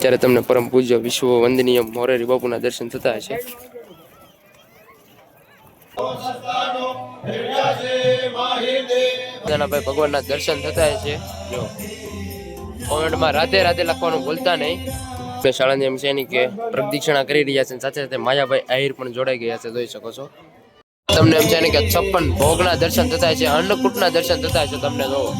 ત્યારે તમને પરમ પૂજ્ય વિશ્વ વંદનીય મોરેરી બાપુના દર્શન થતા હશે. ભાઈ ભગવાનના દર્શન થતા જો. કોમેન્ટમાં રાતે રાતે લખવાનું ભૂલતા નહીં. બે શાળાની એમ છે કે પ્રદક્ષિણા કરી રહ્યા છે સાથે સાથે માયાભાઈ આહિર પણ જોડાઈ ગયા છે, જોઈ શકો છો. તમને એમ છે કે છપ્પન ભોગના દર્શન થતા છે અન્નકૂટના દર્શન થતા છે તમને જોવો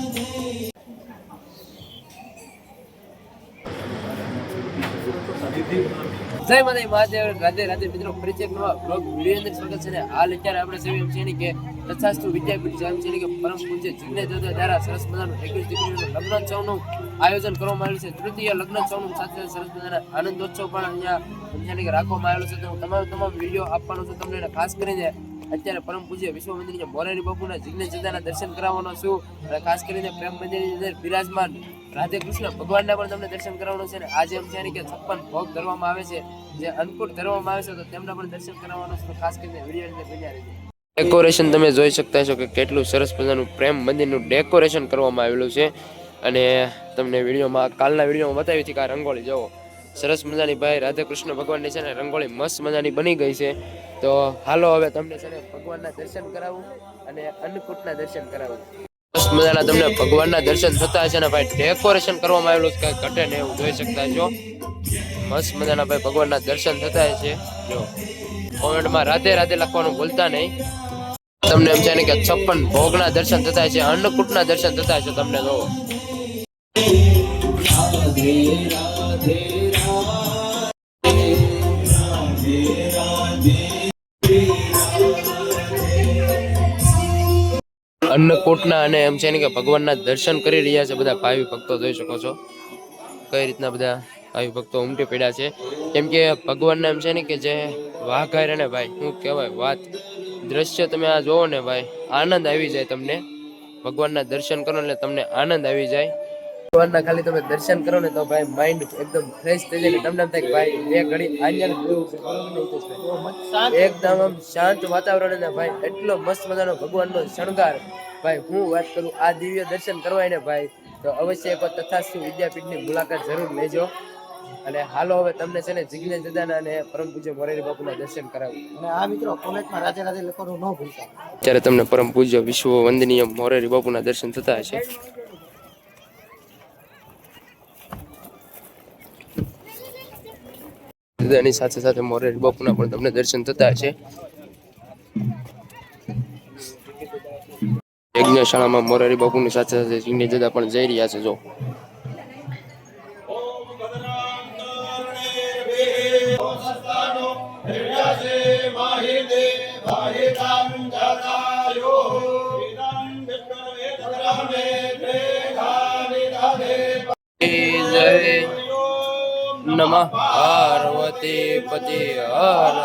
જય માતા મહાદેવ રાધે રાધે મિત્રો ફરીથી એક નવા બ્લોગ વીડિયો અંદર સ્વાગત છે ને હાલ અત્યારે આપણે સૌ એમ છે કે તથાસ્તુ વિદ્યાપીઠ જેમ છે કે પરમ પૂજ્ય જિજ્ઞેશ દાદા દ્વારા સરસ મજાનું એકવીસ દીકરીનું લગ્નોત્સવનું આયોજન કરવામાં આવ્યું છે. તૃતીય લગ્નોત્સવનું સાથે સરસ મજાના આનંદોત્સવ પણ અહીંયા કે રાખવામાં આવેલો છે. તો હું તમામ તમામ વીડિયો આપવાનો છું તમને ખાસ કરીને અત્યારે પરમ પૂજ્ય વિશ્વ મંદિર મોરારી બાપુના જિજ્ઞેશ દાદાના દર્શન કરાવવાનો છું અને ખાસ કરીને પ્રેમ મંદિરની અંદર બિરાજમાન રાધે કૃષ્ણ ભગવાનના પણ તમને દર્શન કરાવવાનો છે અને આજે એમ છે કે છપ્પન ભોગ ધરવામાં આવે છે, જે અન્નકૂટ ધરવામાં આવે છે, તો તેમના પણ દર્શન કરાવવાનો છે. ખાસ કરીને વીડિયો બન્યા રહેજો. ડેકોરેશન તમે જોઈ શકતા છો કે કેટલું સરસ મજાનું પ્રેમ મંદિરનું ડેકોરેશન કરવામાં આવેલું છે. અને તમને વિડીયોમાં, કાલના વિડીયોમાં બતાવી હતી કે રંગોળી જુઓ. સરસ મજાની ભાઈ, રાધે કૃષ્ણ ભગવાનની છે ને રંગોળી મસ્ત મજાની બની ગઈ છે. તો હાલો હવે તમને છે ને ભગવાનના દર્શન કરાવું અને અન્નકૂટના દર્શન કરાવું. મસ્ત મજાના તમને ભગવાનના દર્શન થતા છે ને ભાઈ ડેકોરેશન કરવામાં આવેલું છે ઘટે ને એવું જોઈ શકતા છો મસ્ત મજાના ભાઈ, ભગવાનના દર્શન થતા છે જો, કોમેન્ટમાં રાધે રાધે લખવાનું ભૂલતા નહીં. તમને એમ છે ને કે છપ્પન ભોગના દર્શન થતા છે અન્નકૂટના દર્શન થતા છે તમને જોવો અન્નકૂટના અને એમ છે ને કે ભગવાનના દર્શન કરી રહ્યા છે, બધા ભાવિ ભક્તો જોઈ શકો છો. કઈ રીતના બધા ભાવિ ભક્તો ઉમટી પડ્યા છે. કેમ કે ભગવાનના એમ છે ને કે જે વાઘાર ને ભાઈ, શું કહેવાય વાત? દ્રશ્ય તમે આ જોવો ને ભાઈ, આનંદ આવી જાય તમને. ભગવાનના દર્શન કરો એટલે તમને આનંદ આવી જાય. ભગવાનના ખાલી તમે દર્શન કરો ને તો ભાઈ માઇન્ડ એકદમ ફ્રેશ થઈ જાય તમને એમ થાય કે ભાઈ બે ઘડી આંજણ જેવું છે. બરોબર ને? એકદમ આમ શાંત વાતાવરણ ને ભાઈ એટલો મસ્ત મજાનો ભગવાનનો શણગાર. ભાઈ હું વાત કરું આ દિવ્ય દર્શન કરવા ને ભાઈ તો અવશ્ય એકવાર તથાસ્તુ વિદ્યાપીઠની મુલાકાત જરૂર લેજો. અને હાલો હવે તમને છે ને જિજ્ઞેશ દાદાના અને પરમ પૂજ્ય મોરેરી બાપુના દર્શન કરાવું. અને આ મિત્રો કોમેન્ટમાં રાધે રાધે લખવાનું ન ભૂલતા. ત્યારે તમને પરમ પૂજ્ય વિશ્વ વંદનીય મોરેરી બાપુના દર્શન થતા હશે. દાદાની સાથે સાથે મોરેરી બાપુના પણ તમને દર્શન થતા છે. યજ્ઞશાળામાં મોરારી બાપુની સાથે સાથે સિંહને જતા પણ જઈ રહ્યા છે, જો. જય નમઃ. પાર્વતી પતિ હર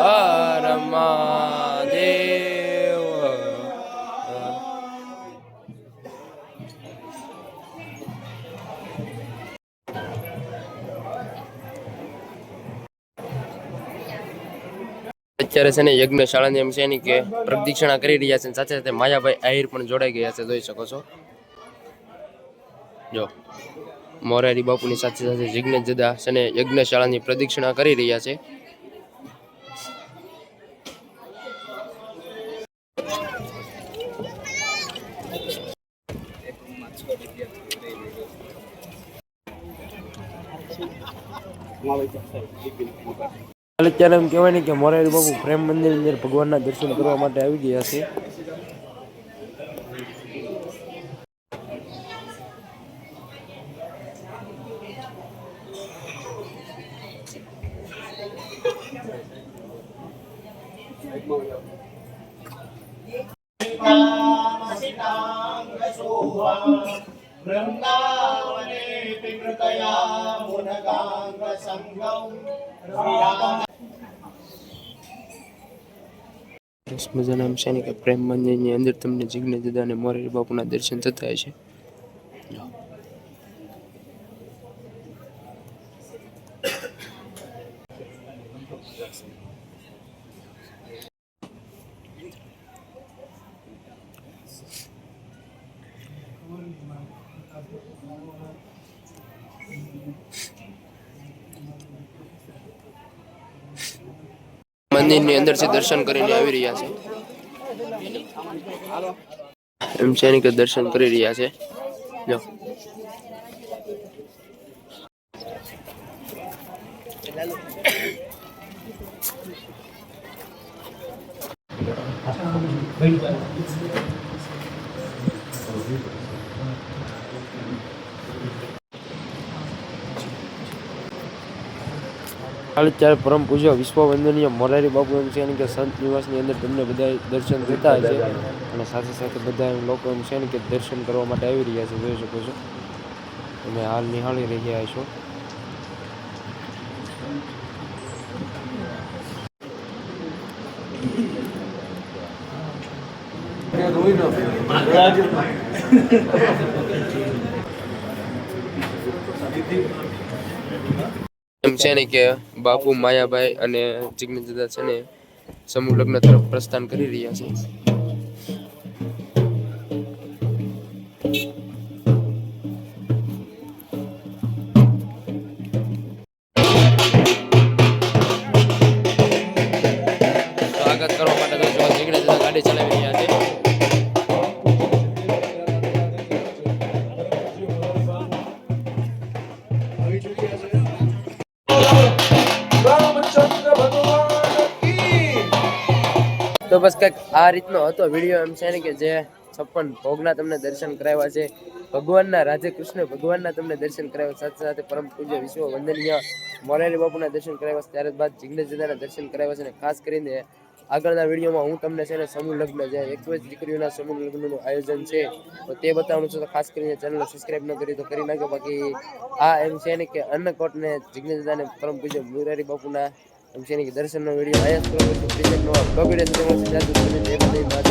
હર મહાદેવ. અત્યારે છે ને યજ્ઞશાળાની એમ છે ને કે પ્રદક્ષિણા કરી રહ્યા છે સાથે સાથે માયાભાઈ આહિર પણ જોડાઈ ગયા છે જોઈ શકો છો. જો, મોરારી બાપુની સાથે સાથે જિજ્ઞેશ દાદા અને યજ્ઞશાળાની પ્રદક્ષિણા કરી રહ્યા છે. અત્યારે એમ કહેવાય ને કે મોરારી બાપુ પ્રેમ મંદિરની અંદર ભગવાનના દર્શન કરવા માટે આવી ગયા છે. મજાના એમ છે ને કે પ્રેમ મંદિરની અંદર તમને જિજ્ઞેશ દાદા અને મોરારી બાપુના દર્શન થતા હશે. મંદિરની અંદરથી દર્શન કરીને આવી રહ્યા છે. એમ છે કે દર્શન કરી રહ્યા છે. જો. હાલ ત્યારે પરમ પૂજ્ય વિશ્વ વંદનીય મોરારી બાપુ એમ છે ને કે સંત નિવાસની અંદર તમને બધા દર્શન થતા છે અને સાથે સાથે બધા એમ લોકો એમ છે ને કે દર્શન કરવા માટે આવી રહ્યા છે, જોઈ શકો છો. તમે હાલ નિહાળી રહ્યા છો એમ છે ને કે બાપુ માયાભાઈ અને જિગ્નેશ દાદા છે ને સમૂહ લગ્ન તરફ પ્રસ્થાન કરી રહ્યા છે. બસ કંઈક આ રીતનો હતો વીડિયો એમ છે ને કે જે છપ્પન ભોગના તમને દર્શન કરાવ્યા છે. ભગવાનના રાધે કૃષ્ણ ભગવાનના તમને દર્શન કરાવ્યા સાથે સાથે પરમ પૂજ્ય વિશ્વ વંદનીય મોરારી બાપુના દર્શન કરાવ્યા છે. ત્યારબાદ જિગ્નેશ દર્શન કરાવ્યા છે અને ખાસ કરીને આગળના વિડીયોમાં હું તમને છે ને સમૂહ લગ્ન જે એકવીસ દીકરીઓના સમૂહ લગ્નનું આયોજન છે. તો તે બતાવવાનું છે તો ખાસ કરીને ચેનલ સબસ્ક્રાઇબ ન કરી તો કરી નાખો. બાકી આ એમ છે ને કે અન્નકોટને જિગ્નેશ પરમ પૂજ્ય મુરારી બાપુના એમ છે ને કે દર્શનનો વીડિયો આયા જ કરો બ્લોગ વીડિયો સુધી મળશે માતાજી મહાદેવ રાધે રાધે